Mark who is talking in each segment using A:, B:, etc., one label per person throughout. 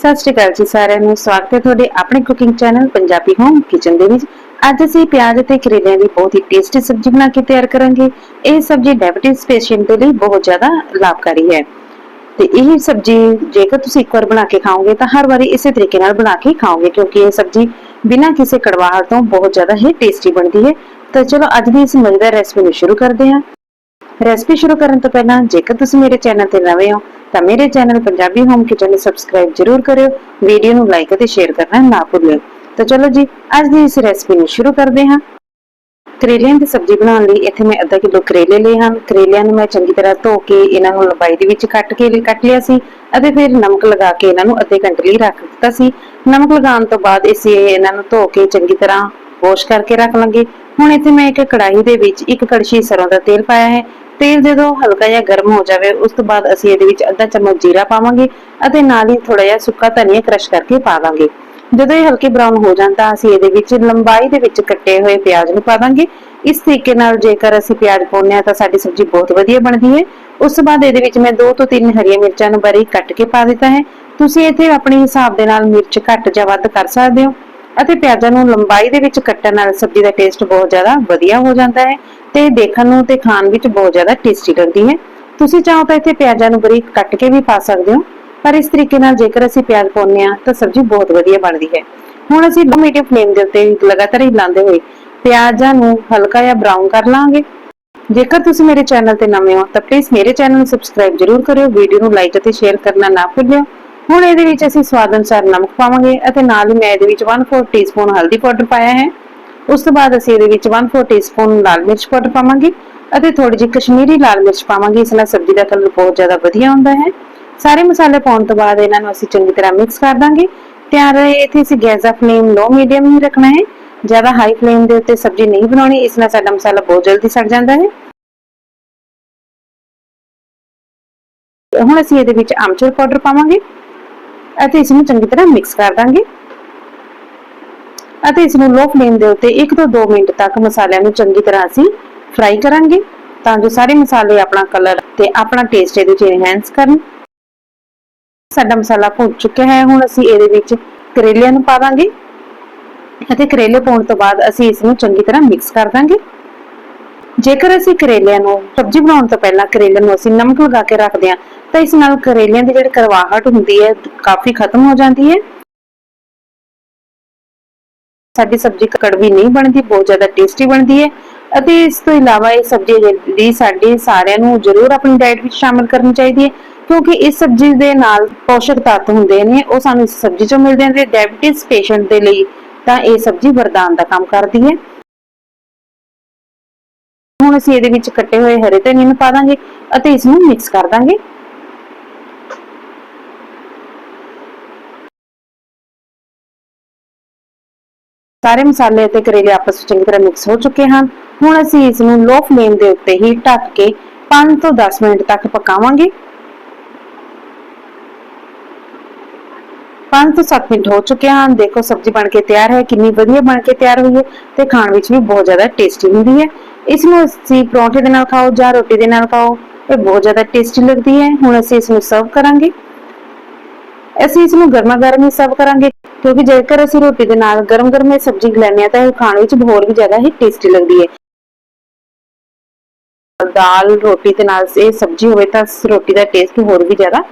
A: ਸਤਿ ਸ਼੍ਰੀ ਅਕਾਲ ਜੀ ਸਾਰਿਆਂ ਨੂੰ। ਸਵਾਗਤ ਹੈ ਤੁਹਾਡੇ ਆਪਣੇ cooking channel Punjabi Home Kitchen ਦੇ ਵਿੱਚ। ਅੱਜ ਅਸੀਂ ਪਿਆਜ਼ ਅਤੇ ਕਰੇਲਿਆਂ ਦੀ ਬਹੁਤ ਹੀ ਟੇਸਟੀ ਸਬਜ਼ੀ ਬਣਾ ਕੇ ਤਿਆਰ ਕਰਾਂਗੇ। ਇਹ ਸਬਜ਼ੀ ਡਾਇਬੀਟਿਸ ਪੇਸ਼ੈਂਟ ਦੇ ਲਈ ਬਹੁਤ ਜ਼ਿਆਦਾ ਲਾਭਕਾਰੀ ਹੈ। ਤੇ ਇਹ ਸਬਜ਼ੀ ਜੇਕਰ ਤੁਸੀਂ ਇੱਕ ਵਾਰ ਬਣਾ ਕੇ ਖਾਓਗੇ ਤਾਂ ਹਰ ਵਾਰੀ ਇਸੇ ਤਰੀਕੇ ਨਾਲ ਬਣਾ ਕੇ ਖਾਓਗੇ, ਕਿਉਂਕਿ ਇਹ ਸਬਜ਼ੀ ਬਿਨਾਂ ਕਿਸੇ ਕੜਵਾਹਟ ਤੋਂ ਬਹੁਤ ਜ਼ਿਆਦਾ ਹੀ ਟੇਸਟੀ ਬਣਦੀ ਹੈ। ਤਾਂ ਚਲੋ ਅੱਜ ਦੀ ਇਸ ਮਜ਼ੇਦਾਰ ਰੈਸਪੀ ਨੂੰ ਸ਼ੁਰੂ ਕਰਦੇ ਹਾਂ। ਰੈਸਪੀ ਸ਼ੁਰੂ ਕਰਨ ਤੋਂ ਪਹਿਲਾਂ ਜੇਕਰ ਤੁਸੀਂ ਮੇਰੇ ਚੈਨਲ ਤੇ ਨਵੇਂ ਹੋ ਤਾਂ ਮੇਰੇ ਚੈਨਲ ਪੰਜਾਬੀ ਹੋਮ ਕਿਚਨ ਨੂੰ ਸਬਸਕ੍ਰਾਈਬ ਜਰੂਰ ਕਰਿਓ ਵੀਡੀਓ ਨੂੰ ਲਾਈਕ ਅਤੇ ਸ਼ੇਅਰ ਕਰਨਾ ਨਾ ਭੁੱਲਿਓ। ਤਾਂ ਚਲੋ ਜੀ, ਅੱਜ ਦੀ ਇਸ ਰੈਸਪੀ ਨੂੰ ਸ਼ੁਰੂ ਕਰਦੇ ਹਾਂ। ਕਰੇਲਿਆਂ ਦੀ ਸਬਜ਼ੀ ਬਣਾਉਣ ਲਈ ਇੱਥੇ ਮੈਂ ਅੱਧਾ ਕਿਲੋ ਕਰੇਲੇ ਲਏ ਹਨ। ਕਰੇਲਿਆਂ ਨੂੰ ਮੈਂ ਚੰਗੀ ਤਰ੍ਹਾਂ ਧੋ ਕੇ ਇਹਨਾਂ ਨੂੰ ਲੰਬਾਈ ਦੇ ਵਿੱਚ ਕੱਟ ਕੇ ਕੱਟ ਲਿਆ ਸੀ ਅਤੇ ਫਿਰ ਨਮਕ ਲਗਾ ਕੇ ਇਹਨਾਂ ਨੂੰ ਅੱਧੇ ਘੰਟੇ ਲਈ ਰੱਖ ਦਿੱਤਾ ਸੀ। ਨਮਕ ਲਗਾਉਣ ਤੋਂ ਬਾਅਦ ਅਸੀਂ ਇਹਨਾਂ ਨੂੰ ਧੋ ਕੇ ਚੰਗੀ ਤਰ੍ਹਾਂ ਵਾਸ਼ ਕਰਕੇ ਰੱਖ ਲਾਂਗੇ। ਹੁਣ ਇੱਥੇ ਮੈਂ ਇੱਕ ਕੜਾਹੀ ਦੇ ਵਿੱਚ ਇੱਕ ਕੜਛੀ ਸਰੋਂ ਦਾ ਤੇਲ ਪਾਇਆ ਹੈ। ਤੇਲ ਜਦੋਂ ਹਲਕਾ ਜਿਹਾ ਗਰਮ ਹੋ ਜਾਵੇ, ਉਸ ਤੋਂ ਬਾਅਦ ਅਸੀਂ ਇਹਦੇ ਵਿੱਚ ਅੱਧਾ ਚਮਚ ਜੀਰਾ ਪਾਵਾਂਗੇ ਅਤੇ ਨਾਲ ਹੀ ਥੋੜਾ ਜਿਹਾ ਸੁੱਕਾ ਧਨੀਆ ਕ੍ਰਸ਼ ਕਰਕੇ ਪਾ ਜਦੋਂ ਇਹ ਹਲਕੇ ਬਰਾਊਨ ਹੋ ਜਾਣ ਤਾਂ ਅਸੀਂ ਇਹਦੇ ਵਿੱਚ ਲੰਬਾਈ ਦੇ ਵਿੱਚ ਕੱਟੇ ਹੋਏ ਪਿਆਜ਼ ਨੂੰ ਪਾ ਦਾਂਗੇ। ਇਸ ਤਰੀਕੇ ਨਾਲ ਜੇਕਰ ਅਸੀਂ ਪਿਆਜ਼ ਪਾਉਂਦੇ ਹਾਂ ਤਾਂ ਸਾਡੀ ਸਬਜ਼ੀ ਬਹੁਤ ਵਧੀਆ ਬਣਦੀ ਹੈ। ਉਸ ਤੋਂ ਬਾਅਦ ਇਹਦੇ ਵਿੱਚ ਮੈਂ 2 ਤੋਂ 3 ਹਰੀਆਂ ਮਿਰਚਾਂ ਨੂੰ ਬਾਰੀਕ ਕੱਟ ਕੇ ਪਾ ਦਿੱਤਾ ਹੈ। ਤੁਸੀਂ ਇੱਥੇ ਆਪਣੇ ਹਿਸਾਬ ਦੇ ਨਾਲ ਮਿਰਚ ਘੱਟ ਜਾਂ ਵੱਧ ਕਰ ਸਕਦੇ ਹੋ। ਅਤੇ ਪਿਆਜ਼ਾਂ ਨੂੰ ਲੰਬਾਈ ਦੇ ਵਿੱਚ ਕੱਟਣ ਨਾਲ ਸਬਜ਼ੀ ਦਾ ਟੇਸਟ ਬਹੁਤ ਜ਼ਿਆਦਾ ਵਧੀਆ ਹੋ ਜਾਂਦਾ ਹੈ ਤੇ ਦੇਖਣ ਨੂੰ ਤੇ ਖਾਣ ਵਿੱਚ ਬਹੁਤ ਜ਼ਿਆਦਾ ਟੇਸਟੀ ਲੱਗਦੀ ਹੈ। ਤੁਸੀਂ ਚਾਹੋ ਤਾਂ ਇੱਥੇ ਪਿਆਜ਼ਾਂ ਨੂੰ ਬਰੀਕ ਕੱਟ ਕੇ ਵੀ ਪਾ ਸਕਦੇ ਹੋ, ਪਰ ਇਸ ਤਰੀਕੇ ਨਾਲ ਜੇਕਰ ਅਸੀਂ ਪਿਆਜ਼ ਪਾਉਂਦੇ ਆ ਤਾਂ ਸਬਜ਼ੀ ਬਹੁਤ ਵਧੀਆ ਬਣਦੀ ਹੈ। ਹੁਣ ਅਸੀਂ ਲੋ ਮੀਡੀਅਮ ਫਲੇਮ ਦੇ ਉੱਤੇ ਲਗਾਤਾਰ ਹਿਲਾਉਂਦੇ ਹੋਏ ਪਿਆਜ਼ਾਂ ਨੂੰ ਹਲਕਾ ਜਿਹਾ ਬਰਾਊਨ ਕਰ ਲਾਂਗੇ। ਜੇਕਰ ਤੁਸੀਂ ਮੇਰੇ ਚੈਨਲ ਤੇ ਨਵੇਂ ਹੋ ਤਾਂ ਪਲੀਜ਼ ਮੇਰੇ ਚੈਨਲ ਨੂੰ ਸਬਸਕ੍ਰਾਈਬ ਜਰੂਰ ਕਰਿਓ ਵੀਡੀਓ ਨੂੰ ਲਾਈਕ ਅਤੇ ਸ਼ੇਅਰ ਕਰਨਾ ਨਾ ਭੁੱਲਿਓ। ਹੁਣ ਇਹਦੇ ਵਿੱਚ ਅਸੀਂ ਸਵਾਦ ਅਨੁਸਾਰ ਨਮਕ ਪਾਵਾਂਗੇ ਅਤੇ ਨਾਲ ਹੀ ਮੈਂ ਇਹਦੇ ਵਿੱਚ 1/4 ਟੀਸਪੂਨ ਹਲਦੀ ਪਾਊਡਰ ਪਾਇਆ ਹੈ। ਉਸ ਤੋਂ ਬਾਅਦ ਅਸੀਂ ਇਹਦੇ ਵਿੱਚ 1/4 ਟੀਸਪੂਨ ਲਾਲ ਮਿਰਚ ਪਾਊਡਰ ਪਾਵਾਂਗੇ ਅਤੇ ਥੋੜੀ ਜਿਹੀ ਕਸ਼ਮੀਰੀ ਲਾਲ ਮਿਰਚ ਪਾਵਾਂਗੇ, ਇਸ ਨਾਲ ਸਬਜ਼ੀ ਦਾ ਕਲਰ ਬਹੁਤ ਜ਼ਿਆਦਾ ਵਧੀਆ ਹੁੰਦਾ ਹੈ। ਸਾਰੇ ਮਸਾਲੇ ਪਾਉਣ ਤੋਂ ਬਾਅਦ ਇਹਨਾਂ ਨੂੰ ਅਸੀਂ ਚੰਗੀ ਤਰ੍ਹਾਂ ਮਿਕਸ ਕਰ ਦਾਂਗੇ। ਤਿਆਰ ਰਹੇ ਇੱਥੇ ਅਸੀਂ ਗੈਸ ਦਾ ਫਲੇਮ ਲੋ ਮੀਡੀਅਮ ਹੀ ਰੱਖਣਾ ਹੈ। ਜ਼ਿਆਦਾ ਹਾਈ ਫਲੇਮ ਦੇ ਉੱਤੇ ਸਬਜ਼ੀ ਨਹੀਂ ਬਣਾਉਣੀ, ਇਸ ਨਾਲ ਸਾਡਾ ਮਸਾਲਾ ਬਹੁਤ ਜਲਦੀ ਸੜ ਜਾਂਦਾ ਹੈ। ਹੁਣ ਅਸੀਂ ਇਹਦੇ ਵਿੱਚ ਆਮਚੂਰ ਪਾਊਡਰ ਪਾਵਾਂਗੇ। ਅਤੇ ਇਸ ਨੂੰ ਚੰਗੀ ਤਰ੍ਹਾਂ ਮਿਕਸ ਕਰ ਦਾਂਗੇ। ਅਤੇ ਇਸ ਨੂੰ ਲੋ ਫਲੇਮ ਦੇ ਉੱਤੇ 1 ਤੋਂ 2 ਮਿੰਟ ਤੱਕ ਮਸਾਲਿਆਂ ਨੂੰ ਚੰਗੀ ਤਰ੍ਹਾਂ ਅਸੀਂ ਫਰਾਈ ਕਰਾਂਗੇ ਤਾਂ ਜੋ ਸਾਰੇ ਮਸਾਲੇ ਆਪਣਾ ਕਲਰ ਤੇ ਆਪਣਾ ਟੇਸਟ ਇਹਦੇ ਵਿੱਚ ਐਨਹਾਂਸ ਕਰਨ। ਸਾਡਾ ਮਸਾਲਾ ਭੁੱਜ ਚੁੱਕਿਆ ਹੈ। ਹੁਣ ਅਸੀਂ ਇਹਦੇ ਵਿੱਚ ਕਰੇਲਿਆਂ ਨੂੰ ਪਾ ਦਾਂਗੇ ਅਤੇ ਕਰੇਲੇ ਪਾਉਣ ਤੋਂ ਬਾਅਦ ਅਸੀਂ ਇਸ ਨੂੰ ਚੰਗੀ ਤਰ੍ਹਾਂ ਮਿਕਸ ਕਰ ਦਾਂਗੇ। ਜੇਕਰ ਅਸੀਂ ਕਰੇਲਿਆਂ ਨੂੰ ਸਬਜ਼ੀ ਬਣਾਉਣ ਤੋਂ ਪਹਿਲਾਂ ਕਰੇਲਿਆਂ ਨੂੰ ਅਸੀਂ ਨਮਕ ਲਗਾ ਕੇ ਰੱਖਦੇ ਹਾਂ ਤਾਂ ਇਸ ਨਾਲ ਕਰੇਲਿਆਂ ਦੀ ਜਿਹੜੀ ਕਰਵਾਹਟ ਹੁੰਦੀ ਹੈ, ਕਾਫੀ ਖਤਮ ਹੋ ਜਾਂਦੀ ਹੈ। ਸਾਡੀ ਸਬਜ਼ੀ ਕੜਵੀ ਨਹੀਂ ਬਣਦੀ, ਬਹੁਤ ਜ਼ਿਆਦਾ ਟੇਸਟੀ ਬਣਦੀ ਹੈ ਅਤੇ ਇਸ ਤੋਂ ਇਲਾਵਾ ਇਹ ਸਬਜ਼ੀ ਜਿਹੜੀ ਸਾਡੇ ਸਾਰਿਆਂ ਨੂੰ ਜ਼ਰੂਰ ਆਪਣੀ ਡਾਈਟ ਵਿੱਚ ਸ਼ਾਮਲ ਕਰਨੀ ਚਾਹੀਦੀ ਹੈ, ਕਿਉਂਕਿ ਇਸ ਸਬਜ਼ੀ ਦੇ ਨਾਲ ਪੋਸ਼ਕ ਤੱਤ ਹੁੰਦੇ ਨੇ, ਉਹ ਸਾਨੂੰ ਇਸ ਸਬਜ਼ੀ ਚੋਂ ਮਿਲਦੇ ਨੇ ਡਾਇਬੀਟਿਸ ਪੇਸ਼ੈਂਟ ਦੇ ਲਈ ਤਾਂ ਇਹ ਸਬਜ਼ੀ ਵਰਦਾਨ ਦਾ ਕੰਮ ਕਰਦੀ ਹੈ। ਹੁਣ ਅਸੀਂ ਇਹਦੇ ਵਿੱਚ ਕੱਟੇ ਹੋਏ ਹਰੇ ਧਨੀਏ ਨੂੰ ਪਾ ਦਾਂਗੇ ਅਤੇ ਇਸ ਨੂੰ ਮਿਕਸ ਕਰ ਦਾਂਗੇ। ਸਾਰੇ ਮਸਾਲੇ ਅਤੇ ਕਰੇਲੇ ਆਪਸ ਵਿੱਚ ਚੰਗੀ ਤਰ੍ਹਾਂ ਮਿਕਸ ਹੋ ਚੁੱਕੇ ਹਨ। ਹੁਣ ਅਸੀਂ ਇਸ ਨੂੰ ਲੋ ਫਲੇਮ ਦੇ ਉੱਤੇ ਹੀ ਢੱਕ ਕੇ 5 ਤੋਂ 10 ਮਿੰਟ ਤੱਕ ਪਕਾਵਾਂਗੇ। 5 ਤੋਂ 7 ਮਿੰਟ ਹੋ ਚੁੱਕੇ ਹਨ। ਦੇਖੋ, ਸਬਜ਼ੀ ਬਣ ਕੇ ਤਿਆਰ ਹੈ, ਕਿੰਨੀ ਵਧੀਆ ਬਣ ਕੇ ਤਿਆਰ ਹੋਈ ਹੈ ਤੇ ਖਾਣ ਵਿੱਚ ਵੀ ਬਹੁਤ ਜ਼ਿਆਦਾ ਟੇਸਟੀ ਹੁੰਦੀ ਹੈ। ਇਸ ਨੂੰ ਅਸੀਂ ਪਰੌਂਠੇ ਦੇ ਨਾਲ ਖਾਓ ਜਾਂ ਰੋਟੀ ਦੇ ਨਾਲ ਖਾਓ, ਇਹ ਬਹੁਤ ਜ਼ਿਆਦਾ ਟੇਸਟੀ ਲੱਗਦੀ ਹੈ। ਹੁਣ ਅਸੀਂ ਇਸ ਨੂੰ ਸਰਵ ਕਰਾਂਗੇ। ਅਸੀਂ ਇਸ ਨੂੰ ਗਰਮਾ ਗਰਮ ਹੀ ਸਰਵ ਕਰਾਂਗੇ, ਕਿਉਂਕਿ ਜੇਕਰ ਅਸੀਂ ਰੋਟੀ ਦੇ ਨਾਲ ਗਰਮ ਗਰਮ ਇਹ ਸਬਜ਼ੀ ਲੈਂਦੇ ਆ ਤਾਂ ਇਹ ਖਾਣ ਵਿੱਚ ਹੋਰ ਵੀ ਜ਼ਿਆਦਾ ਹੀ ਟੇਸਟੀ ਲੱਗਦੀ ਹੈ। ਦਾਲ, ਰੋਟੀ ਦੇ ਨਾਲ ਇਹ ਸਬਜ਼ੀ ਹੋਵੇ ਤਾਂ ਰੋਟੀ ਦਾ ਟੇਸਟ ਹੋਰ ਵੀ ਜ਼ਿਆਦਾ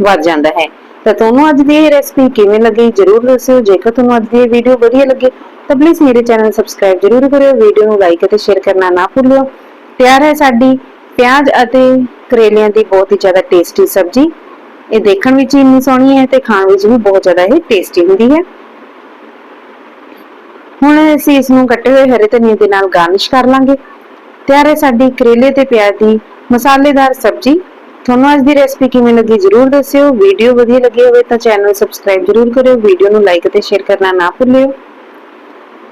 A: ਵੱਧ ਜਾਂਦਾ ਹੈ। ਤਾਂ ਤੁਹਾਨੂੰ ਅੱਜ ਦੀ ਇਹ ਰੈਸਪੀ ਕਿਵੇਂ ਲੱਗੀ ਜਰੂਰ ਦੱਸਿਓ। ਜੇਕਰ ਤੁਹਾਨੂੰ ਅੱਜ ਦੀ ਇਹ ਵੀਡੀਓ ਵਧੀਆ ਲੱਗੇ, ਤਾਂ ਪਲੀਜ਼ ਮੇਰੇ ਚੈਨਲ ਸਬਸਕ੍ਰਾਈਬ ਜਰੂਰ ਕਰਿਓ। ਵੀਡੀਓ ਨੂੰ ਲਾਈਕ ਅਤੇ ਸ਼ੇਅਰ ਕਰਨਾ ਨਾ ਭੁੱਲਿਓ। ਤਿਆਰ ਹੈ ਸਾਡੀ, ਪਿਆਜ਼ ਅਤੇ ਕਰੇਲਿਆਂ ਦੀ ਬਹੁਤ ਹੀ ਜ਼ਿਆਦਾ ਟੇਸਟੀ ਸਬਜ਼ੀ। ਇਹ ਦੇਖਣ ਵਿੱਚ ਹੀ ਇੰਨੀ ਸੋਹਣੀ ਹੈ ਤੇ ਖਾਣ ਵਿੱਚ ਵੀ ਬਹੁਤ ਜ਼ਿਆਦਾ ਇਹ ਟੇਸਟੀ ਹੁੰਦੀ ਹੈ। ਹੁਣ ਅਸੀਂ ਇਸ ਨੂੰ ਕੱਟੇ ਹੋਏ ਹਰੇ ਧਨੀਏ ਦੇ ਨਾਲ ਗਾਰਨਿਸ਼ ਕਰ ਲਾਂਗੇ। ਤਿਆਰ ਹੈ ਸਾਡੀ ਕਰੇਲੇ ਤੇ ਪਿਆਜ਼ ਦੀ ਮਸਾਲੇਦਾਰ ਸਬਜ਼ੀ। ਤੁਹਾਨੂੰ ਅੱਜ ਦੀ ਰੈਸਪੀ ਕਿਵੇਂ ਲੱਗੀ ਜਰੂਰ ਦੱਸਿਓ। ਵੀਡੀਓ ਵਧੀਆ ਲੱਗੀ ਹੋਵੇ ਤਾਂ ਚੈਨਲ ਨੂੰ ਸਬਸਕ੍ਰਾਈਬ ਜਰੂਰ ਕਰਿਓ। ਵੀਡੀਓ ਨੂੰ ਲਾਈਕ ਅਤੇ ਸ਼ੇਅਰ ਕਰਨਾ ਨਾ ਭੁੱਲਿਓ।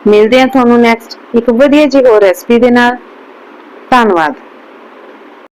A: ਮਿਲਦੇ ਹਾਂ ਤੁਹਾਨੂੰ ਨੈਕਸਟ ਇੱਕ ਵਧੀਆ ਜਿਹੀ ਹੋਰ ਰੈਸਪੀ ਦੇ ਨਾਲ। ਧੰਨਵਾਦ।